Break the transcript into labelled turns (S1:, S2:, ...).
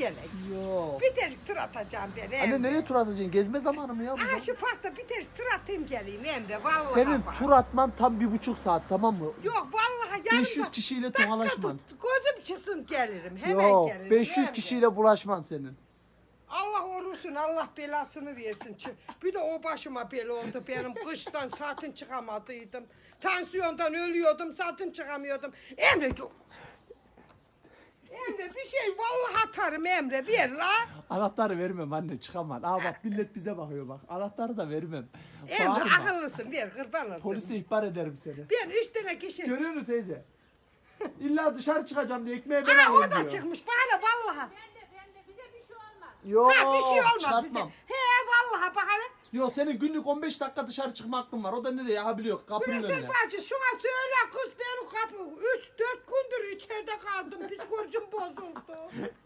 S1: gelek.
S2: Yok.
S1: Bir ters tur atacağım ben Emre.
S2: Anne nereye tur atacaksın? Gezme zamanı mı ya? bu?
S1: Aha şu parkta bir ters tur atayım geleyim Emre vallahi
S2: Senin
S1: bak.
S2: tur atman tam bir buçuk saat tamam mı?
S1: Yok vallahi yarın
S2: 500 kişiyle
S1: dakika
S2: tokalaşman.
S1: tut, Gözüm çıksın gelirim. Hemen
S2: Yok
S1: gelirim.
S2: 500
S1: Emre.
S2: kişiyle bulaşman senin.
S1: Allah orusun, Allah belasını versin. Çı- Bir de o başıma bela oldu. Benim kıştan satın çıkamadıydım. Tansiyondan ölüyordum, satın çıkamıyordum. Emre bir şey vallahi atarım Emre ver la.
S2: Anahtarı vermem anne çıkamam. Aa bak millet bize bakıyor bak. Anahtarı da vermem.
S1: Emre
S2: Bağırma.
S1: akıllısın ver kurban olayım.
S2: Polise ihbar ederim seni.
S1: Ben üç tane kişi.
S2: Görüyor musun teyze? İlla dışarı çıkacağım diye ekmeği ben
S1: Ha o da çıkmış bana vallahi.
S3: Ben de ben de bize bir şey olmaz.
S2: Yok
S1: Ha bir şey olmaz bize.
S2: çıkartmam.
S1: He vallahi bak hele.
S2: Yok senin günlük 15 dakika dışarı çıkma hakkın var. O da nereye yakabiliyor? Kapının
S1: Güneşin
S2: önüne.
S1: bacı şuna söyle içeride kaldım. Psikolojim bozuldu.